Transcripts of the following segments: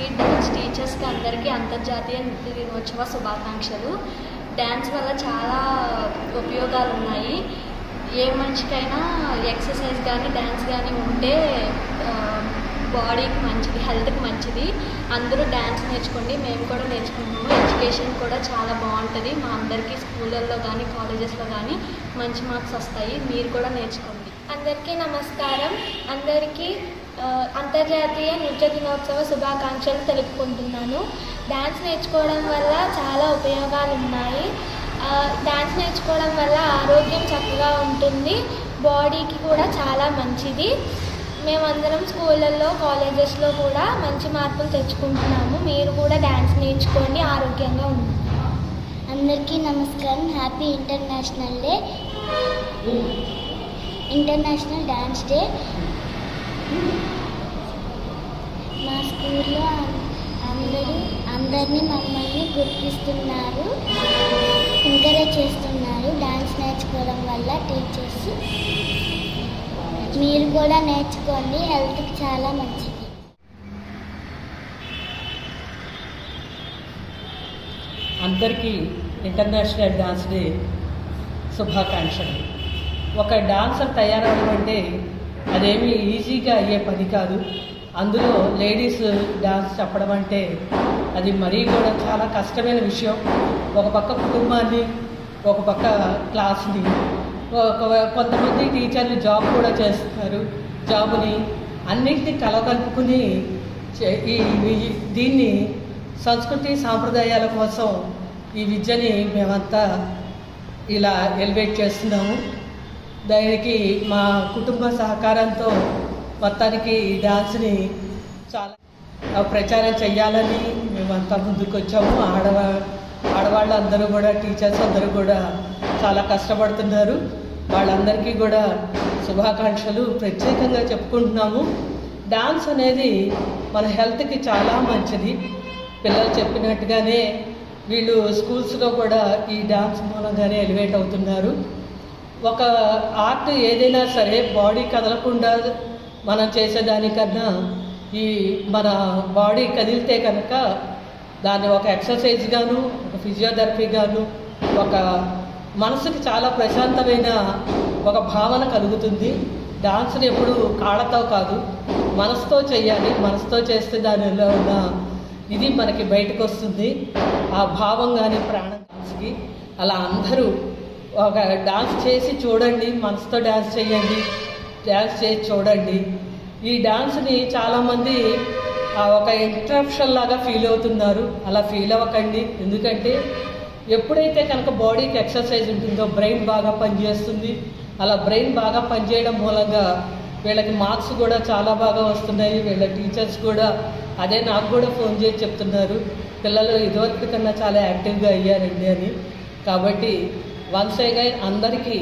డాన్సర్స్కి dance టీచర్స్కి అందరికీ అంతర్జాతీయ నృత్య దినోత్సవ శుభాకాంక్షలు. డ్యాన్స్ వల్ల చాలా ఉపయోగాలు ఉన్నాయి ఏ మనిషికైనా ఎక్సర్సైజ్ కానీ డ్యాన్స్ కానీ ఉంటే బాడీకి మంచిది హెల్త్కి మంచిది. అందరూ డ్యాన్స్ నేర్చుకోండి. మేము కూడా నేర్చుకుంటున్నాము. ఎడ్యుకేషన్ కూడా చాలా బాగుంటుంది. మా అందరికీ స్కూళ్ళల్లో కానీ కాలేజెస్లో కానీ మంచి మార్క్స్ వస్తాయి. మీరు కూడా నేర్చుకోండి. అందరికీ నమస్కారం. అందరికీ అంతర్జాతీయ నృత్య దినోత్సవ శుభాకాంక్షలు తెలుపుకుంటున్నాను. డ్యాన్స్ నేర్చుకోవడం వల్ల చాలా ఉపయోగాలు ఉన్నాయి డ్యాన్స్ నేర్చుకోవడం వల్ల ఆరోగ్యం చక్కగా ఉంటుంది. బాడీకి కూడా చాలా మంచిది. మేమందరం స్కూళ్ళల్లో కాలేజెస్లో కూడా మంచి మార్పులు తెచ్చుకుంటున్నాము. మీరు కూడా డ్యాన్స్ నేర్చుకోండి ఆరోగ్యంగా ఉండండి. అందరికీ నమస్కారం. Happy international day. International dance day. మా స్కూల్లో అందరూ అందరినీ మమ్మల్ని గుర్తిస్తున్నారు ఎంకరేజ్ చేస్తున్నారు డ్యాన్స్ నేర్చుకోవడం వల్ల టీచర్స్. మీరు కూడా నేర్చుకోండి హెల్త్కి చాలా మంచిది. అందరికీ ఇంటర్నేషనల్ డాన్స్ డే శుభాకాంక్షలు. ఒక డాన్సర్ తయారవడం అంటే అదేమి ఈజీగా అయ్యే పని కాదు. అందులో లేడీస్ డాన్స్ చెప్పడం అంటే అది మరీ కూడా చాలా కష్టమైన విషయం. ఒక పక్క కుటుంబాన్ని ఒక పక్క క్లాస్ని ఒక కొంతమంది టీచర్లు జాబ్ కూడా చేస్తున్నారు జాబుని అన్నింటినీ కలగలుపుకుని చే- ఈ- దీన్ని సంస్కృతి సాంప్రదాయాల కోసం ఈ విద్యని మేమంతా ఇలా ఎలివేట్ చేస్తున్నాము. దానికి మా కుటుంబ సహకారంతో మొత్తానికి ఈ డాన్స్ని చాలా ప్రచారం చేయాలని మేమంతా ముందుకు వచ్చాము ఆడవా ఆడవాళ్ళందరూ కూడా టీచర్స్ అందరూ కూడా చాలా కష్టపడుతున్నారు. వాళ్ళందరికీ కూడా శుభాకాంక్షలు. ప్రత్యేకంగా చెప్పుకుంటున్నాము. డాన్స్ అనేది మన హెల్త్కి చాలా మంచిది. పిల్లలు చెప్పినట్టుగానే వీళ్ళు స్కూల్స్లో కూడా ఈ డాన్స్ మూలంగానే ఎలివేట్ అవుతున్నారు. ఒక ఆర్ట్ ఏదైనా సరే బాడీ కదలకుండా మనం చేసేదానికన్నా ఈ మన బాడీ కదిలితే కనుక దాన్ని ఒక ఎక్సర్సైజ్ గాను ఒక ఫిజియోథెరపీ గాను ఒక మనసుకి చాలా ప్రశాంతమైన ఒక భావన కలుగుతుంది. డాన్స్ని ఎప్పుడు కాళ్ళతో కాదు మనసుతో చేయాలి మనసుతో చేస్తే దానిలో ఉన్న ఇది మనకి బయటకు వస్తుంది ఆ భావం కానీ ప్రాణం అలా అందరూ ఒక డాన్స్ చేసి చూడండి మనసుతో డాన్స్ చేయండి డాన్స్ చేసి చూడండి. ఈ డాన్స్ని చాలామంది ఒక ఇంట్రప్షన్ లాగా ఫీల్ అవుతున్నారు. అలా ఫీల్ అవ్వకండి. ఎందుకంటే ఎప్పుడైతే కనుక బాడీకి ఎక్సర్సైజ్ ఉంటుందో బ్రెయిన్ బాగా పనిచేస్తుంది. అలా బ్రెయిన్ బాగా పనిచేయడం మూలంగా వీళ్ళకి మార్క్స్ కూడా చాలా బాగా వస్తున్నాయి. వీళ్ళ టీచర్స్ కూడా అదే నాకు కూడా ఫోన్ చేసి చెప్తున్నారు. పిల్లలు ఇదివరకు కన్నా చాలా యాక్టివ్గా అయ్యారండి అని. కాబట్టి వన్స్ అగైన్ అందరికీ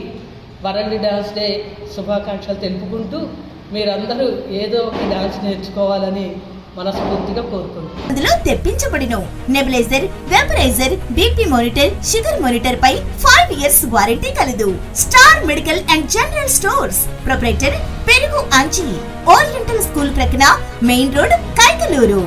వరల్డ్ డ్యాన్స్ డే శుభాకాంక్షలు తెలుపుకుంటూ మీరందరూ ఏదో ఒక డ్యాన్స్ నేర్చుకోవాలని మనస్ఫూర్తిగా కోరుకుంటున్నాను అందులో తెప్పించబడిన nebuliser vaporiser BP monitor sugar monitor పై ఫైవ్ ఇయర్స్ వారంటీ కలదు. Star medical and general stores. Proprietor పెరుగు అంచి ఓరియంటల్ స్కూల్ ప్రక్కన మెయిన్ రోడ్ కైకలూరు.